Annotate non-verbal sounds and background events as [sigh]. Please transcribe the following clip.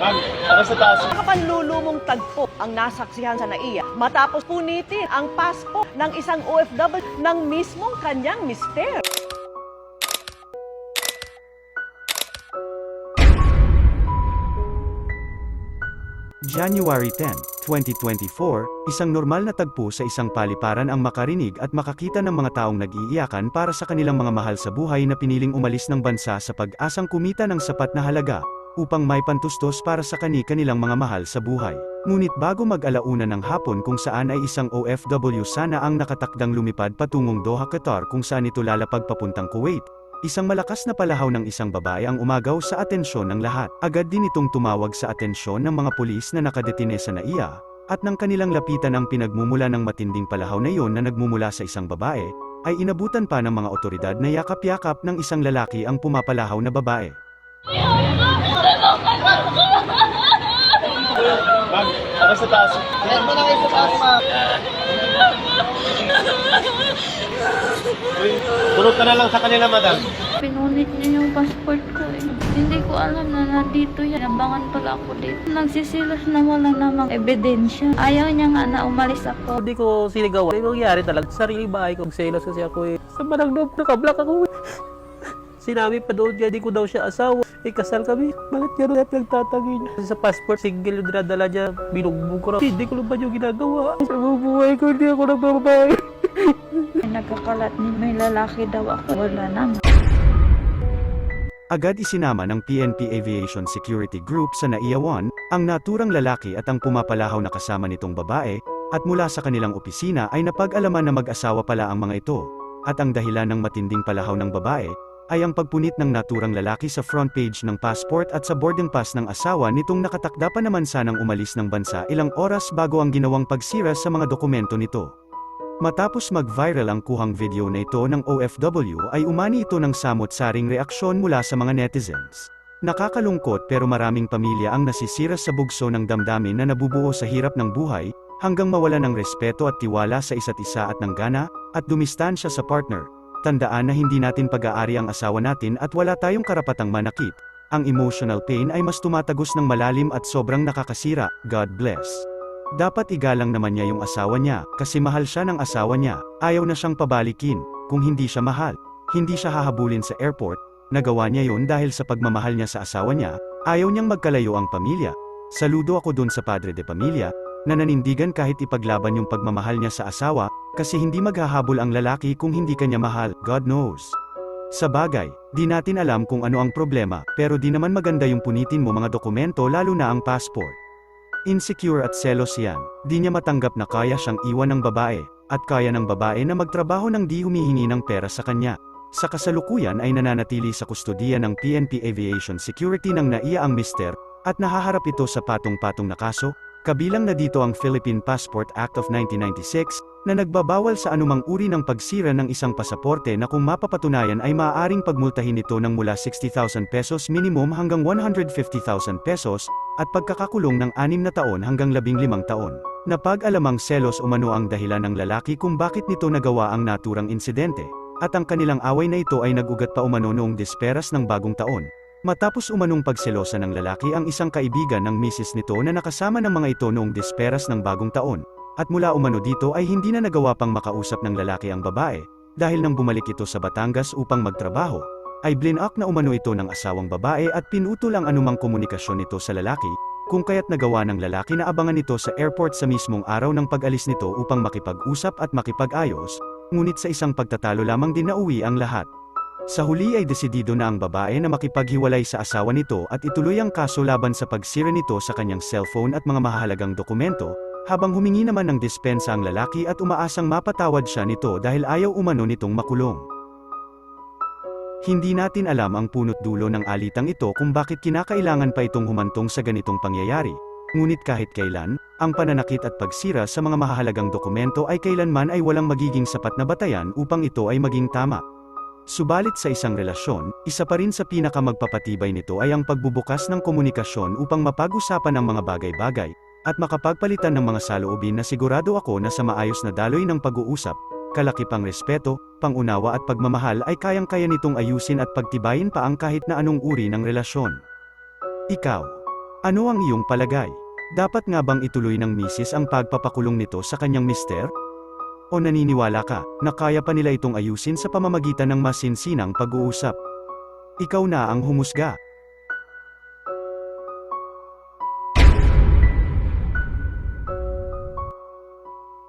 Ma'am, para. Nakapanlulumong tagpo ang nasaksihan sa NAIA matapos punitin ang passport ng isang OFW ng mismong kanyang mister. January 10, 2024, isang normal na tagpo sa isang paliparan ang makarinig at makakita ng mga taong nag-iiyakan para sa kanilang mga mahal sa buhay na piniling umalis ng bansa sa pag-asang kumita ng sapat na halaga upang may pantustos para sa kani-kanilang mga mahal sa buhay. Ngunit bago mag-alauna ng hapon kung saan ay isang OFW sana ang nakatakdang lumipad patungong Doha, Qatar kung saan ito lalapag papuntang Kuwait, Isang malakas na palahaw ng isang babae ang umagaw sa atensyon ng lahat. Agad din itong tumawag sa atensyon ng mga pulis na nakadetine sa NAIA, at nang kanilang lapitan ang pinagmumula ng matinding palahaw na iyon na nagmumula sa isang babae, ay inabutan pa ng mga otoridad na yakap-yakap ng isang lalaki ang pumapalahaw na babae. Ma'am, para sa taas. Yan mo na kayo sa taas, ma'am. [laughs] Tulog ka na lang sa kanila, madam. Pinunit niya yung passport ko eh. Hindi ko alam na nandito yan. Nabangan pala ako dito. Nagsisilos na wala namang ebidensya. Ayaw niya nga na umalis ako. Hindi ko sinigawan. Hindi nangyari talaga. Sa sarili bahay ko, selos kasi ako eh. Sa manang loob, nakablock ako eh. [laughs] Sinabi pa doon niya, di ko daw siya asawa. Eh, kasal kami. Bakit gano'n at nagtatagi niya? Kasi sa passport, single yung dinadala niya. Binugbog ko na. Hindi ko lang ba yung ginagawa? Sa bubuhay ko, hindi ako nagbababae. [laughs] Nagkakalat ni may lalaki daw ako. Wala naman. Agad isinama ng PNP Aviation Security Group sa NAIA 1, ang naturang lalaki at ang pumapalahaw na kasama nitong babae, at mula sa kanilang opisina ay napag-alaman na mag-asawa pala ang mga ito. At ang dahilan ng matinding palahaw ng babae, ay ang pagpunit ng naturang lalaki sa front page ng passport at sa boarding pass ng asawa nitong nakatakda pa naman sanang umalis ng bansa ilang oras bago ang ginawang pagsira sa mga dokumento nito. Matapos mag-viral ang kuhang video na ito ng OFW ay umani ito ng samot-saring reaksyon mula sa mga netizens. Nakakalungkot pero maraming pamilya ang nasisira sa bugso ng damdamin na nabubuo sa hirap ng buhay, hanggang mawala ng respeto at tiwala sa isa't isa at ng gana, at dumistansya sa partner. Tandaan na hindi natin pag-aari ang asawa natin at wala tayong karapatang manakit. Ang emotional pain ay mas tumatagos ng malalim at sobrang nakakasira, God bless. Dapat igalang naman niya yung asawa niya, kasi mahal siya ng asawa niya, ayaw na siyang pabalikin, kung hindi siya mahal. Hindi siya hahabulin sa airport, nagawa niya yon dahil sa pagmamahal niya sa asawa niya, ayaw niyang magkalayo ang pamilya. Saludo ako dun sa padre de pamilya, na nanindigan kahit ipaglaban yung pagmamahal niya sa asawa, kasi hindi maghahabol ang lalaki kung hindi kanya mahal, God knows. Sa bagay, di natin alam kung ano ang problema, pero di naman maganda yung punitin mo mga dokumento lalo na ang passport. Insecure at selos yan, di niya matanggap na kaya siyang iwan ng babae, at kaya ng babae na magtrabaho ng di humihingi ng pera sa kanya. Sa kasalukuyan ay nananatili sa kustodiya ng PNP Aviation Security ng NAIA ang mister, at nahaharap ito sa patong-patong na kaso, kabilang na dito ang Philippine Passport Act of 1996, na nagbabawal sa anumang uri ng pagsira ng isang pasaporte na kung mapapatunayan ay maaaring pagmultahin ito ng mula 60,000 pesos minimum hanggang 150,000 pesos, at pagkakakulong ng 6 na taon hanggang 15 taon. Napag-alamang selos umano ang dahilan ng lalaki kung bakit nito nagawa ang naturang insidente, at ang kanilang away na ito ay nagugat pa umano noong disperas ng bagong taon. Matapos umanong pagselosa ng lalaki ang isang kaibigan ng misis nito na nakasama ng mga ito noong disperas ng bagong taon, at mula umano dito ay hindi na nagawa pang makausap ng lalaki ang babae, dahil nang bumalik ito sa Batangas upang magtrabaho, ay blinak na umano ito ng asawang babae at pinutol ang anumang komunikasyon nito sa lalaki, kung kaya't nagawa ng lalaki na abangan ito sa airport sa mismong araw ng pag-alis nito upang makipag-usap at makipag-ayos, ngunit sa isang pagtatalo lamang din nauwi ang lahat. Sa huli ay desidido na ang babae na makipaghiwalay sa asawa nito at ituloy ang kaso laban sa pagsira nito sa kanyang cellphone at mga mahalagang dokumento, habang humingi naman ng dispensa ang lalaki at umaasang mapatawad siya nito dahil ayaw umano nitong makulong. Hindi natin alam ang punot dulo ng alitang ito kung bakit kinakailangan pa itong humantong sa ganitong pangyayari. Ngunit kahit kailan, ang pananakit at pagsira sa mga mahalagang dokumento ay kailanman ay walang magiging sapat na batayan upang ito ay maging tama. Subalit sa isang relasyon, isa pa rin sa pinakamagpapatibay nito ay ang pagbubukas ng komunikasyon upang mapag-usapan ang mga bagay-bagay, at makapagpalitan ng mga saloobin na sigurado ako na sa maayos na daloy ng pag-uusap, kalaki pang respeto, pangunawa at pagmamahal ay kayang-kaya nitong ayusin at pagtibayin pa ang kahit na anong uri ng relasyon. Ikaw, ano ang iyong palagay? Dapat nga bang ituloy ng misis ang pagpapakulong nito sa kanyang mister? O naniniwala ka na kaya pa nila itong ayusin sa pamamagitan ng masinsinang pag-uusap? Ikaw na ang humusga.